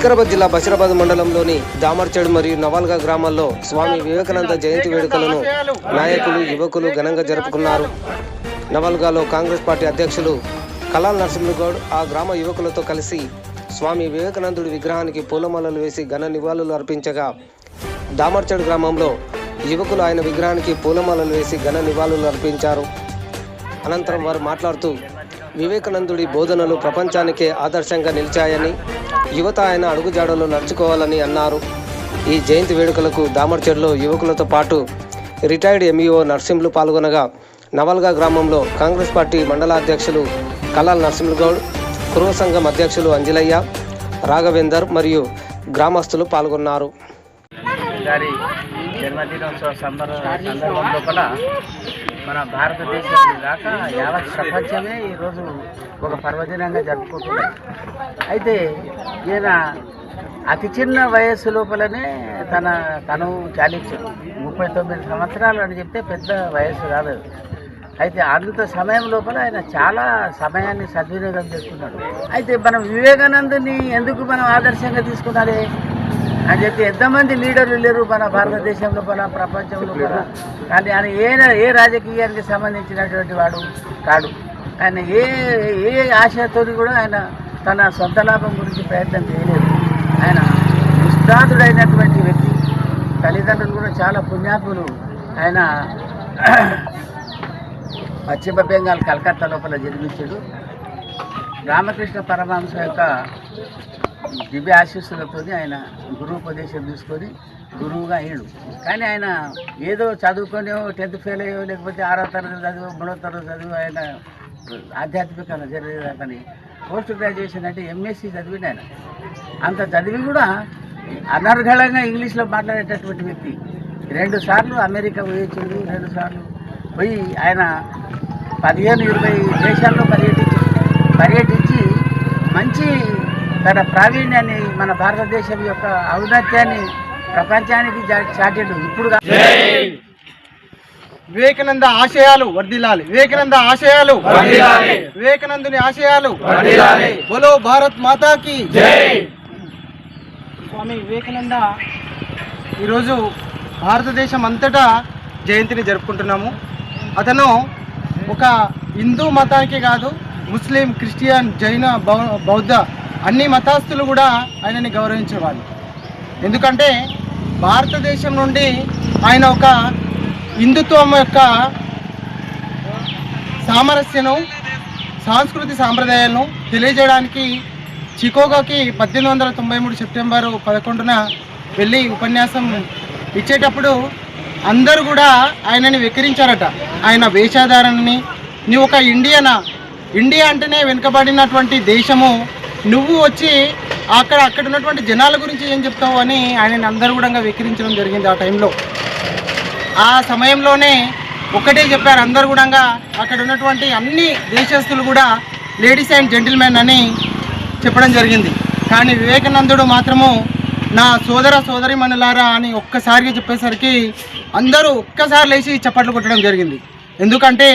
వికారాబాద్ జిల్లా బషీరాబాద్ మండలంలోని దామర్చేడు మరియు నవాల్గా గ్రామాల్లో స్వామి వివేకానంద జయంతి వేడుకలను నాయకులు యువకులు ఘనంగా జరుపుకున్నారు. నవాల్గాలో కాంగ్రెస్ పార్టీ అధ్యక్షులు కలాల్ నరసింహగౌడ్ ఆ గ్రామ యువకులతో కలిసి స్వామి వివేకానందుడి విగ్రహానికి పూలమాలలు వేసి ఘన నివాళులు అర్పించగా దామర్చేడు గ్రామంలో యువకులు ఆయన విగ్రహానికి పూలమాలలు వేసి ఘన నివాళులు అర్పించారు. అనంతరం వారు మాట్లాడుతూ వివేకానందుడి బోధనలు ప్రపంచానికే ఆదర్శంగా నిలిచాయని యువత ఆయన అడుగుజాడలు నడుచుకోవాలని అన్నారు. ఈ జయంతి వేడుకలకు దామర్చెడ్లో యువకులతో పాటు రిటైర్డ్ ఎంఈఓ నర్సింహులు పాల్గొనగా నవల్గా గ్రామంలో కాంగ్రెస్ పార్టీ మండల అధ్యక్షులు కలాల్ నరసింహగౌడ్ కురువ సంఘం అధ్యక్షులు అంజలయ్య రాఘవేందర్ మరియు గ్రామస్తులు పాల్గొన్నారు. గారి జన్మదినోత్సవ సందర్భం లోపల మన భారతదేశం కాక యావత్ ప్రపంచమే ఈరోజు ఒక పర్వదినంగా జరుపుకుంటుంది. అయితే ఈయన అతి చిన్న వయస్సు లోపలనే తన తను చాలించాడు ముప్పై తొమ్మిది సంవత్సరాలు అని చెప్తే పెద్ద వయస్సు కాదు. అయితే అంత సమయం లోపల ఆయన చాలా సమయాన్ని సద్వినియోగం చేసుకున్నాడు. అయితే మనం వివేకానందుని ఎందుకు మనం ఆదర్శంగా తీసుకున్నాలి అని చెప్పి ఎంతమంది లీడర్లు లేరు మన భారతదేశంలో మన ప్రపంచంలో కూడా. కానీ ఆయన ఏ ఏ రాజకీయానికి సంబంధించినటువంటి వాడు కాడు. ఆయన ఏ ఏ ఆశతో కూడా ఆయన తన సొంత లాభం గురించి ప్రయత్నం చేయలేదు. ఆయన నిష్ఠాతుడైనటువంటి వ్యక్తి. తల్లిదండ్రులు కూడా చాలా పుణ్యాత్ములు. ఆయన పశ్చిమ బెంగాల్ కలకత్తా లోపల జన్మించాడు. రామకృష్ణ పరమహంస యొక్క దివ్య ఆశీస్సులతో ఆయన గురువుపదేశం తీసుకొని గురువుగా అయ్యాడు. కానీ ఆయన ఏదో చదువుకొని టెన్త్ ఫెయిల్ అయ్యో లేకపోతే ఆరో తరగతి చదువు మూడో తరగతి చదువు ఆయన ఆధ్యాత్మికంగా జరిగేదాకని పోస్ట్ గ్రాడ్యుయేషన్ అంటే ఎంఎస్సి చదివిండు ఆయన. అంత చదివి కూడా అనర్గళంగా ఇంగ్లీష్లో మాట్లాడేటటువంటి వ్యక్తి. రెండు సార్లు అమెరికా పోయించిండు రెండు సార్లు పోయి ఆయన పదిహేను ఇరవై దేశాల్లో పర్యటించి పర్యటించి మంచి తన ప్రావీణ్యాన్ని మన భారతదేశం యొక్క ఔన్నత్యాన్ని ప్రపంచానికి జా- చాటాడు. ఇప్పుడు వివేకానంద ఆశయాలు వర్ధిల్లాలి. వివేకానంద ఆశయాలు వివేకానందుని ఆశయాలు బోలో భారత్ మాతాకి. స్వామి వివేకానంద ఈరోజు భారతదేశం అంతటా జయంతిని జరుపుకుంటున్నాము. అతను ఒక హిందూ మతానికి కాదు ముస్లిం క్రిస్టియన్ జైన బౌ- బౌద్ధ అన్ని మతస్థులు కూడా ఆయనని గౌరవించేవాళ్ళు. ఎందుకంటే భారతదేశం నుండి ఆయన ఒక హిందుత్వం యొక్క సామరస్యను సాంస్కృతి సాంప్రదాయాలను తెలియజేయడానికి చికోగోకి పద్దెనిమిది వందల తొంభై మూడు సెప్టెంబరు పదకొండున వెళ్ళి ఉపన్యాసం ఇచ్చేటప్పుడు అందరూ కూడా ఆయనని వెక్కిరించారట. ఆయన వేషధారణని. నువ్వు ఒక ఇండియనా? ఇండియా అంటేనే వెనుకబడినటువంటి దేశము నువ్వు వచ్చి అక్కడ అక్కడ ఉన్నటువంటి జనాల గురించి ఏం చెప్తావు అని ఆయన అందరూ కూడా వెక్కిరించడం జరిగింది ఆ టైంలో. ఆ సమయంలోనే ఒకటే చెప్పారు అందరు కూడా అక్కడ ఉన్నటువంటి అన్ని దేశస్తులు కూడా లేడీస్ అండ్ జెంటిల్మెన్ అని చెప్పడం జరిగింది. కానీ వివేకానందుడు మాత్రము నా సోదర సోదరిమణులారా అని ఒక్కసారిగా చెప్పేసరికి అందరూ ఒక్కసారి లేచి చప్పట్లు కొట్టడం జరిగింది. ఎందుకంటే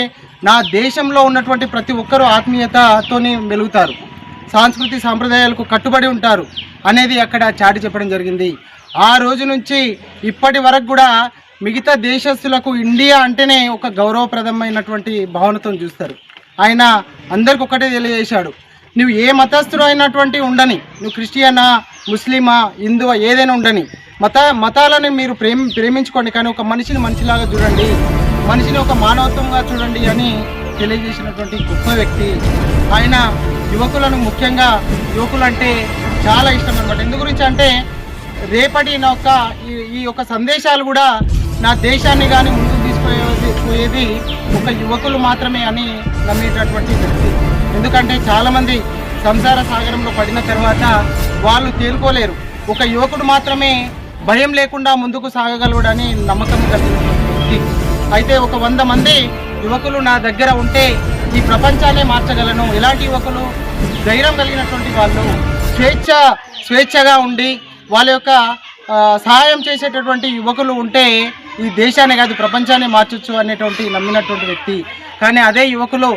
నా దేశంలో ఉన్నటువంటి ప్రతి ఒక్కరూ ఆత్మీయతతోని మెలుగుతారు. సాంస్కృతిక సాంప్రదాయాలకు కట్టుబడి ఉంటారు అనేది అక్కడ చాటి చెప్పడం జరిగింది. ఆ రోజు నుంచి ఇప్పటి వరకు కూడా మిగతా దేశస్తులకు ఇండియా అంటేనే ఒక గౌరవప్రదమైనటువంటి భావనతో చూస్తారు. ఆయన అందరికి ఒకటే తెలియజేశాడు. నువ్వు ఏ మతస్థుడు అయినటువంటి ఉండని నువ్వు క్రిస్టియనా ముస్లిమా హిందువా ఏదైనా ఉండని మత మతాలను మీరు ప్రేమ ప్రేమించుకోండి కానీ ఒక మనిషిని మనిషిలాగా చూడండి మనిషిని ఒక మానవత్వంగా చూడండి అని తెలియజేసినటువంటి గొప్ప వ్యక్తి. ఆయన యువకులను ముఖ్యంగా యువకులు అంటే చాలా ఇష్టం అనమాట ఎందు గురించి అంటే రేపటి నా యొక్క ఈ- ఈ యొక్క సందేశాలు కూడా నా దేశాన్ని కానీ ముందుకు తీసుకుపోయేది పోయేది ఒక యువకులు మాత్రమే అని నమ్మేటటువంటి వ్యక్తి. ఎందుకంటే చాలామంది సంసార సాగరంలో పడిన తర్వాత వాళ్ళు తేలుకోలేరు ఒక యువకుడు మాత్రమే భయం లేకుండా ముందుకు సాగగలడని నమ్మకం కలిగి వ్యక్తి. అయితే ఒక వంద మంది యువకులు నా దగ్గర ఉంటే ఈ ప్రపంచాన్ని మార్చగలను. ఇలాంటి యువకులు ధైర్యం కలిగినటువంటి వాళ్ళు స్వేచ్ఛ స్వేచ్ఛగా ఉండి వాళ్ళ యొక్క సహాయం చేసేటటువంటి యువకులు ఉంటే ఈ దేశాన్ని కాదు ప్రపంచాన్ని మార్చొచ్చు అనేటువంటి నమ్మినటువంటి వ్యక్తి. కానీ అదే యువకులు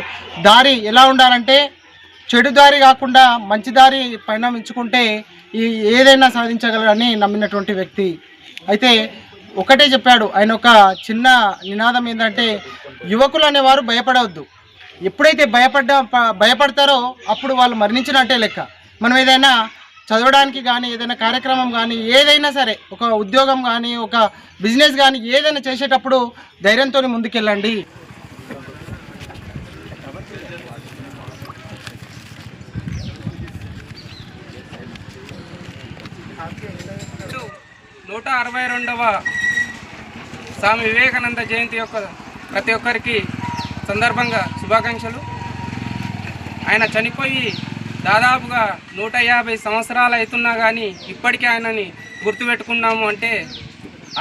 దారి ఎలా ఉండాలంటే చెడు దారి కాకుండా మంచి దారి పరిణమించుకుంటే ఈ ఏదైనా సాధించగలరని నమ్మినటువంటి వ్యక్తి. అయితే ఒకటే చెప్పాడు ఆయన ఒక చిన్న నినాదం ఏంటంటే యువకులు అనేవారు భయపడవద్దు. ఎప్పుడైతే భయపడ్డ భయపడతారో అప్పుడు వాళ్ళు మరణించినట్టే లెక్క. మనం ఏదైనా చదవడానికి కానీ ఏదైనా కార్యక్రమం కానీ ఏదైనా సరే ఒక ఉద్యోగం కానీ ఒక బిజినెస్ కానీ ఏదైనా చేసేటప్పుడు ధైర్యంతో ముందుకెళ్ళండి. నూట అరవై రెండవ స్వామి వివేకానంద జయంతి యొక్క ప్రతి ఒక్కరికి సందర్భంగా శుభాకాంక్షలు. ఆయన చనిపోయి దాదాపుగా నూట యాభై సంవత్సరాలు అవుతున్నా కానీ ఇప్పటికీ ఆయనని గుర్తుపెట్టుకున్నాము అంటే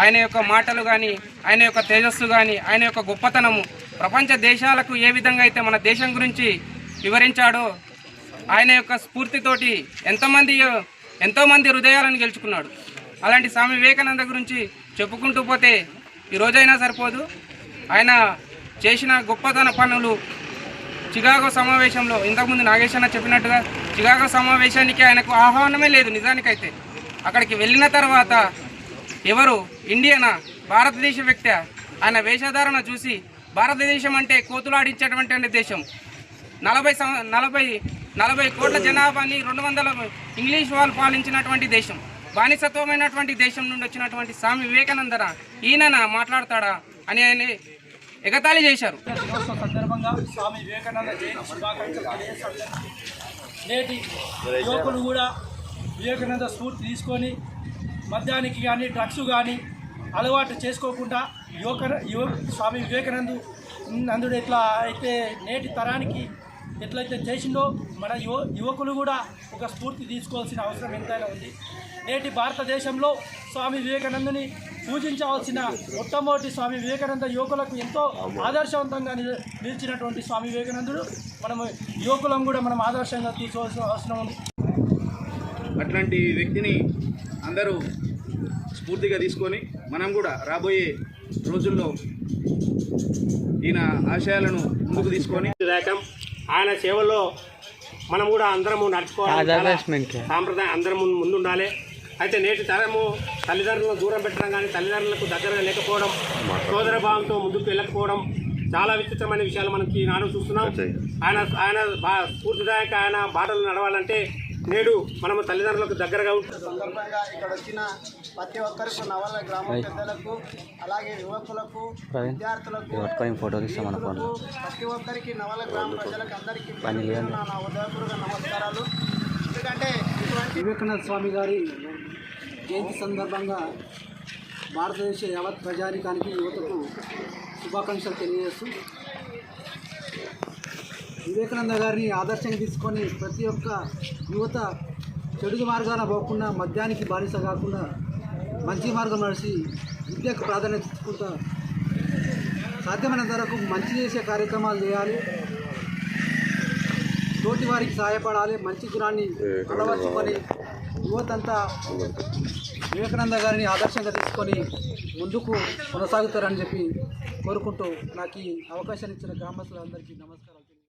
ఆయన యొక్క మాటలు కానీ ఆయన యొక్క తేజస్సు కానీ ఆయన యొక్క గొప్పతనము ప్రపంచ దేశాలకు ఏ విధంగా అయితే మన దేశం గురించి వివరించాడో ఆయన యొక్క స్ఫూర్తితోటి ఎంతమంది ఎంతోమంది హృదయాలను గెలుచుకున్నాడు. అలాంటి స్వామి వివేకానంద గురించి చెప్పుకుంటూ పోతే ఈ రోజైనా సరిపోదు. ఆయన చేసిన గొప్పతన పనులు చికాగో సమావేశంలో ఇంతకుముందు నాగేశ్వర చెప్పినట్టుగా చికాగో సమావేశానికి ఆయనకు ఆహ్వానమే లేదు నిజానికైతే. అక్కడికి వెళ్ళిన తర్వాత ఎవరు? ఇండియనా? భారతదేశ వ్యక్తి? ఆయన వేషధారణ చూసి భారతదేశం అంటే కోతులాడించేటువంటి దేశం. నలభై సం నలభై నలభై కోట్ల జనాభాని రెండు వందల ఇంగ్లీష్ వాళ్ళు పాలించినటువంటి దేశం. బానిసత్వమైనటువంటి దేశం నుండి వచ్చినటువంటి స్వామి వివేకానందన? ఈయన మాట్లాడతాడా? అని ఆయన ఎగతాళి చేశారు. సందర్భంగా స్వామి వివేకానంద నేటి యువకులు కూడా వివేకానంద స్ఫూర్తి తీసుకొని మద్యానికి కానీ డ్రగ్స్ కానీ అలవాటు చేసుకోకుండా యువక యువ స్వామి వివేకానందు నందుడు ఎట్లా అయితే నేటి తరానికి ఎట్లయితే చేసిండో మన యువ యువకులు కూడా ఒక స్ఫూర్తి తీసుకోవాల్సిన అవసరం ఎంతైనా ఉంది. నేటి భారతదేశంలో స్వామి వివేకానందుని పూజించవలసిన మొట్టమొదటి స్వామి వివేకానంద యువకులకు ఎంతో ఆదర్శవంతంగా నిల- నిలిచినటువంటి స్వామి వివేకానందుడు. మనము యువకులను కూడా మనం ఆదర్శంగా తీసుకోవాల్సిన అవసరం ఉంది. అట్లాంటి వ్యక్తిని అందరూ స్ఫూర్తిగా తీసుకొని మనం కూడా రాబోయే రోజుల్లో ఈయన ఆశయాలను ముందుకు తీసుకొని ఆయన సేవలో మనం కూడా అందరము నడుచుకోవాలి. సాంప్రదాయం అందరం ముందు ముందుండాలి. అయితే నేటి తరము తల్లిదండ్రులను దూరం పెట్టడం కానీ తల్లిదండ్రులకు దగ్గరగా లేకపోవడం సోదర భావంతో ముందుకు వెళ్ళకపోవడం చాలా విచిత్రమైన విషయాలు మనకి ఈనాడు చూస్తున్నాం. ఆయన ఆయన బా స్ఫూర్తిదాయక ఆయన బాటలు నడవాలంటే నేడు మనము తల్లిదండ్రులకు దగ్గరగా ఉంటు సందర్భంగా ఇక్కడ వచ్చిన ప్రతి ఒక్కరికి నవల గ్రామ పెద్దలకు అలాగే యువకులకు విద్యార్థులకు ప్రతి ఒక్కరికి నవల గ్రామ ప్రజలకు అందరికీ నా ఉదయపూర్వక నమస్కారాలు. వివేకానంద స్వామి గారి జయంతి సందర్భంగా భారతదేశ యావత్ ప్రజానికానికి యువతకు శుభాకాంక్షలు తెలియజేస్తూ వివేకానంద గారిని ఆదర్శంగా తీసుకొని ప్రతి ఒక్క యువత చెడు మార్గాన పోకుండా మద్యానికి బానిస కాకుండా మంచి మార్గం నడిచి విద్యకు ప్రాధాన్యత ఇచ్చుకుంటా సాధ్యమైనంత వరకు మంచి చేసే కార్యక్రమాలు చేయాలి. తోటి వారికి సహాయపడాలి మంచి గుణాన్ని అలవర్చుకొని యువతంతా వివేకానంద గారిని ఆదర్శంగా తీసుకొని ముందుకు కొనసాగుతారని చెప్పి కోరుకుంటూ నాకు ఈ అవకాశాన్ని ఇచ్చిన గ్రామస్తులందరికీ నమస్కారం.